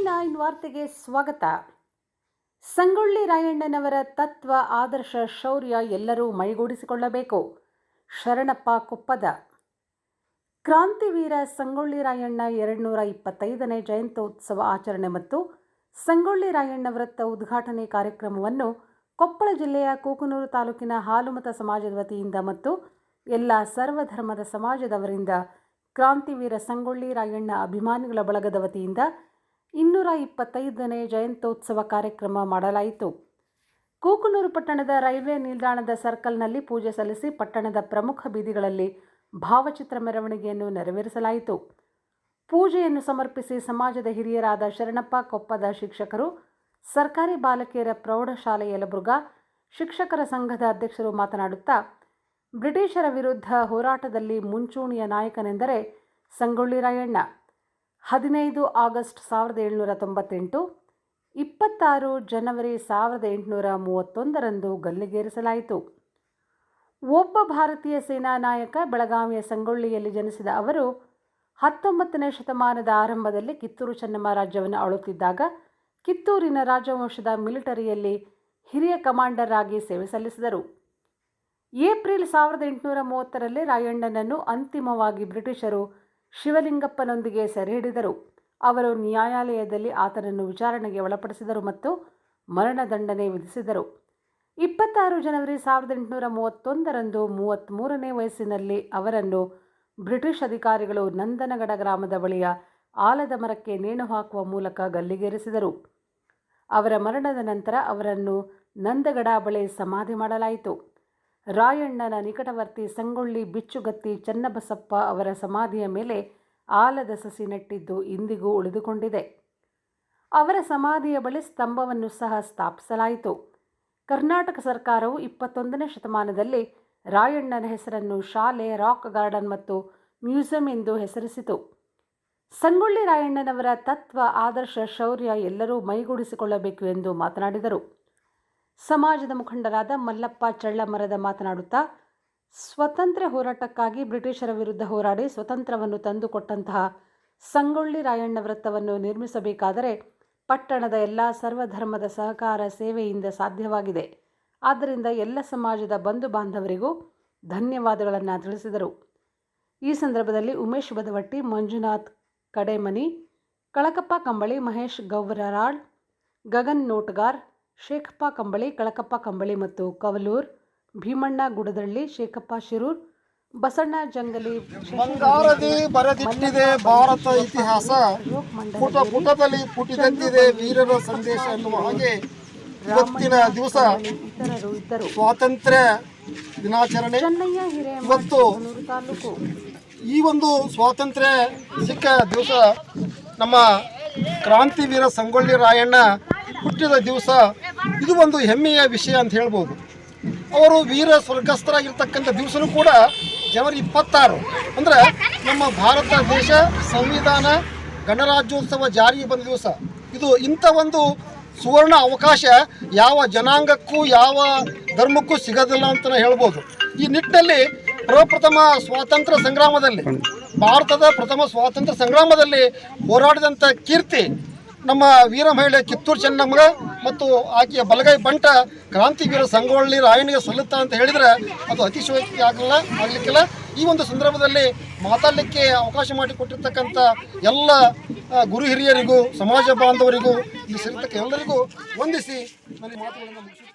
ವಾರ್ತೆಗೆ ಸ್ವಾಗತ. ಸಂಗೊಳ್ಳಿ ರಾಯಣ್ಣನವರ ತತ್ವ, ಆದರ್ಶ, ಶೌರ್ಯ ಎಲ್ಲರೂ ಮೈಗೂಡಿಸಿಕೊಳ್ಳಬೇಕು. ಶರಣಪ್ಪ ಕೊಪ್ಪದ. ಕ್ರಾಂತಿವೀರ ಸಂಗೊಳ್ಳಿ ರಾಯಣ್ಣ ಎರಡುನೂರ ಇಪ್ಪತ್ತೈದನೇ ಜಯಂತ್ಯೋತ್ಸವ ಆಚರಣೆ ಮತ್ತು ಸಂಗೊಳ್ಳಿ ರಾಯಣ್ಣ ವೃತ್ತ ಉದ್ಘಾಟನೆ ಕಾರ್ಯಕ್ರಮವನ್ನು ಕೊಪ್ಪಳ ಜಿಲ್ಲೆಯ ಕೂಕನೂರು ತಾಲೂಕಿನ ಹಾಲುಮತ ಸಮಾಜದ ವತಿಯಿಂದ ಮತ್ತು ಎಲ್ಲ ಸರ್ವಧರ್ಮದ ಸಮಾಜದವರಿಂದ ಕ್ರಾಂತಿವೀರ ಸಂಗೊಳ್ಳಿ ರಾಯಣ್ಣ ಅಭಿಮಾನಿಗಳ ಬಳಗದ ವತಿಯಿಂದ ಇನ್ನೂರ ಇಪ್ಪತ್ತೈದನೇ ಜಯಂತ್ಯೋತ್ಸವ ಕಾರ್ಯಕ್ರಮ ಮಾಡಲಾಯಿತು. ಕೂಕನೂರು ಪಟ್ಟಣದ ರೈಲ್ವೆ ನಿಲ್ದಾಣದ ಸರ್ಕಲ್ನಲ್ಲಿ ಪೂಜೆ ಸಲ್ಲಿಸಿ ಪಟ್ಟಣದ ಪ್ರಮುಖ ಬೀದಿಗಳಲ್ಲಿ ಭಾವಚಿತ್ರ ಮೆರವಣಿಗೆಯನ್ನು ನೆರವೇರಿಸಲಾಯಿತು. ಪೂಜೆಯನ್ನು ಸಮರ್ಪಿಸಿ ಸಮಾಜದ ಹಿರಿಯರಾದ ಶರಣಪ್ಪ, ಕೊಪ್ಪದ ಶಿಕ್ಷಕರು, ಸರ್ಕಾರಿ ಬಾಲಕಿಯರ ಪ್ರೌಢಶಾಲೆ ಯಲಬುರ್ಗಾ, ಶಿಕ್ಷಕರ ಸಂಘದ ಅಧ್ಯಕ್ಷರು ಮಾತನಾಡುತ್ತಾ, ಬ್ರಿಟಿಷರ ವಿರುದ್ಧ ಹೋರಾಟದಲ್ಲಿ ಮುಂಚೂಣಿಯ ನಾಯಕನೆಂದರೆ ಸಂಗೊಳ್ಳಿ ರಾಯಣ್ಣ. ಹದಿನೈದು ಆಗಸ್ಟ್ ಸಾವಿರದ ಏಳುನೂರ ತೊಂಬತ್ತೆಂಟು, ಇಪ್ಪತ್ತಾರು ಜನವರಿ ಸಾವಿರದ ಎಂಟುನೂರ ಮೂವತ್ತೊಂದರಂದು ಗಲ್ಲಿಗೇರಿಸಲಾಯಿತು. ಒಬ್ಬ ಭಾರತೀಯ ಸೇನಾ ನಾಯಕ ಬೆಳಗಾವಿಯ ಸಂಗೊಳ್ಳಿಯಲ್ಲಿ ಜನಿಸಿದ ಅವರು, ಹತ್ತೊಂಬತ್ತನೇ ಶತಮಾನದ ಆರಂಭದಲ್ಲಿ ಕಿತ್ತೂರು ಚೆನ್ನಮ್ಮ ರಾಜ್ಯವನ್ನು ಆಳುತ್ತಿದ್ದಾಗ ಕಿತ್ತೂರಿನ ರಾಜವಂಶದ ಮಿಲಿಟರಿಯಲ್ಲಿ ಹಿರಿಯ ಕಮಾಂಡರ್ ಆಗಿ ಸೇವೆ ಸಲ್ಲಿಸಿದರು. ಏಪ್ರಿಲ್ ಸಾವಿರದ ಎಂಟುನೂರ ಮೂವತ್ತರಲ್ಲಿ ರಾಯಣ್ಣನನ್ನು ಅಂತಿಮವಾಗಿ ಬ್ರಿಟಿಷರು ಶಿವಲಿಂಗಪ್ಪನೊಂದಿಗೆ ಸೆರೆಹಿಡಿದರು. ಅವರು ನ್ಯಾಯಾಲಯದಲ್ಲಿ ಆತನನ್ನು ವಿಚಾರಣೆಗೆ ಒಳಪಡಿಸಿದರು ಮತ್ತು ಮರಣದಂಡನೆ ವಿಧಿಸಿದರು. ಇಪ್ಪತ್ತಾರು ಜನವರಿ ಸಾವಿರದ ಎಂಟುನೂರ ಮೂವತ್ತೊಂದರಂದು ಮೂವತ್ತ್ಮೂರನೇ ವಯಸ್ಸಿನಲ್ಲಿ ಅವರನ್ನು ಬ್ರಿಟಿಷ್ ಅಧಿಕಾರಿಗಳು ನಂದನಗಡ ಗ್ರಾಮದ ಬಳಿಯ ಆಲದ ಮರಕ್ಕೆ ನೇಣು ಹಾಕುವ ಮೂಲಕ ಗಲ್ಲಿಗೇರಿಸಿದರು. ಅವರ ಮರಣದ ನಂತರ ಅವರನ್ನು ನಂದಗಡ ಬಳಿ ಸಮಾಧಿ ಮಾಡಲಾಯಿತು. ರಾಯಣ್ಣನ ನಿಕಟವರ್ತಿ ಸಂಗೊಳ್ಳಿ ಬಿಚ್ಚುಗತ್ತಿ ಚನ್ನಬಸಪ್ಪ ಅವರ ಸಮಾಧಿಯ ಮೇಲೆ ಆಲದ ಸಸಿ ನೆಟ್ಟಿದ್ದು ಇಂದಿಗೂ ಉಳಿದುಕೊಂಡಿದೆ. ಅವರ ಸಮಾಧಿಯ ಬಳಿ ಸ್ತಂಭವನ್ನು ಸಹ ಸ್ಥಾಪಿಸಲಾಯಿತು. ಕರ್ನಾಟಕ ಸರ್ಕಾರವು ಇಪ್ಪತ್ತೊಂದನೇ ಶತಮಾನದಲ್ಲಿ ರಾಯಣ್ಣನ ಹೆಸರನ್ನು ಶಾಲೆ, ರಾಕ್ ಗಾರ್ಡನ್ ಮತ್ತು ಮ್ಯೂಸಿಯಂ ಎಂದು ಹೆಸರಿಸಿತು. ಸಂಗೊಳ್ಳಿ ರಾಯಣ್ಣನವರ ತತ್ವ, ಆದರ್ಶ, ಶೌರ್ಯ ಎಲ್ಲರೂ ಮೈಗೂಡಿಸಿಕೊಳ್ಳಬೇಕು ಎಂದು ಮಾತನಾಡಿದರು. ಸಮಾಜದ ಮುಖಂಡರಾದ ಮಲ್ಲಪ್ಪ ಚಳ್ಳಮರದ ಮಾತನಾಡುತ್ತಾ, ಸ್ವತಂತ್ರ ಹೋರಾಟಕ್ಕಾಗಿ ಬ್ರಿಟಿಷರ ವಿರುದ್ಧ ಹೋರಾಡಿ ಸ್ವತಂತ್ರವನ್ನು ತಂದುಕೊಟ್ಟಂತಹ ಸಂಗೊಳ್ಳಿ ರಾಯಣ್ಣ ವೃತ್ತವನ್ನು ನಿರ್ಮಿಸಬೇಕಾದರೆ ಪಟ್ಟಣದ ಎಲ್ಲ ಸರ್ವಧರ್ಮದ ಸಹಕಾರ ಸೇವೆಯಿಂದ ಸಾಧ್ಯವಾಗಿದೆ. ಆದ್ದರಿಂದ ಎಲ್ಲ ಸಮಾಜದ ಬಂಧು ಬಾಂಧವರಿಗೂ ಧನ್ಯವಾದಗಳನ್ನು ತಿಳಿಸಿದರು. ಈ ಸಂದರ್ಭದಲ್ಲಿ ಉಮೇಶ್ ಬದವಟ್ಟಿ, ಮಂಜುನಾಥ್ ಕಡೆಮನಿ, ಕಳಕಪ್ಪ ಕಂಬಳಿ, ಮಹೇಶ್ ಗೌರರಾಳ್ ಗಗನ್ ನೋಟ್ಗಾರ್ ಶೇಖಪ್ಪ ಕಂಬಳಿ ಕಳಕಪ್ಪ ಕಂಬಳಿ ಮತ್ತು ಕವಲೂರ್ ಭೀಮಣ್ಣ ಗುಡದಳ್ಳಿ ಶೇಖಪ್ಪ ಶಿರೂರ್ ಬಸಣ್ಣ ಜಂಗಲಿ ಬಂಗಾರದಿ ಬರೆದಿಟ್ಟಿದೆ ಭಾರತ ಇತಿಹಾಸ. ಪುಟ ಪುಟದಲ್ಲಿ ಪುಟಿದಂತಿದೆ ವೀರರ ಸಂದೇಶ ಎನ್ನುವ ಹಾಗೆ ಇವತ್ತಿನ ದಿವಸ ಇತರರು ಇದ್ದರು ಸ್ವಾತಂತ್ರ್ಯ ದಿನಾಚರಣೆ ಇವತ್ತು ಈ ಒಂದು ಸ್ವಾತಂತ್ರ್ಯ ಸಿಕ್ಕ ದಿವಸ ನಮ್ಮ ಕ್ರಾಂತಿವೀರ ಸಂಗೊಳ್ಳಿ ರಾಯಣ್ಣ ಹುಟ್ಟಿದ ದಿವಸ ಇದು ಒಂದು ಹೆಮ್ಮೆಯ ವಿಷಯ ಅಂತ ಹೇಳ್ಬೋದು. ಅವರು ವೀರ ಸ್ವರ್ಗಸ್ಥರಾಗಿರ್ತಕ್ಕಂಥ ದಿವಸನೂ ಕೂಡ ಜನವರಿ ಇಪ್ಪತ್ತಾರು, ಅಂದರೆ ನಮ್ಮ ಭಾರತ ದೇಶ ಸಂವಿಧಾನ ಗಣರಾಜ್ಯೋತ್ಸವ ಜಾರಿಗೆ ಬಂದ ದಿವಸ. ಇದು ಇಂಥ ಒಂದು ಸುವರ್ಣ ಅವಕಾಶ ಯಾವ ಜನಾಂಗಕ್ಕೂ, ಯಾವ ಧರ್ಮಕ್ಕೂ ಸಿಗೋದಿಲ್ಲ ಅಂತ ಹೇಳ್ಬೋದು. ಈ ನಿಟ್ಟಿನಲ್ಲಿ ಪ್ರಪ್ರಥಮ ಸ್ವಾತಂತ್ರ್ಯ ಸಂಗ್ರಾಮದಲ್ಲಿ, ಭಾರತದ ಪ್ರಥಮ ಸ್ವಾತಂತ್ರ್ಯ ಸಂಗ್ರಾಮದಲ್ಲಿ ಹೋರಾಡಿದಂಥ ಕೀರ್ತಿ ನಮ್ಮ ವೀರ ಮಹಿಳೆ ಕಿತ್ತೂರು ಚೆನ್ನಮ್ಮ ಮತ್ತು ಆಕೆಯ ಬಲಗೈ ಬಂಟ ಕ್ರಾಂತಿವೀರ ಸಂಗೊಳ್ಳಿ ರಾಯಣಿಗೆ ಸಲ್ಲುತ್ತ ಅಂತ ಹೇಳಿದರೆ ಅದು ಅತಿಶಯೋಕ್ತಿ ಆಗಲ್ಲ, ಆಗಲಿಕ್ಕಿಲ್ಲ. ಈ ಒಂದು ಸಂದರ್ಭದಲ್ಲಿ ಮಾತಾಡಲಿಕ್ಕೆ ಅವಕಾಶ ಮಾಡಿಕೊಟ್ಟಿರ್ತಕ್ಕಂಥ ಎಲ್ಲ ಗುರು ಹಿರಿಯರಿಗೂ, ಸಮಾಜ ಬಾಂಧವರಿಗೂ ಇಲ್ಲಿ ಸೇರಿರ್ತಕ್ಕ ಎಲ್ಲರಿಗೂ ವಂದಿಸಿ ನನಗೆ ಮಾತುಗಳನ್ನು ಮುಗಿಸುತ್ತೇನೆ.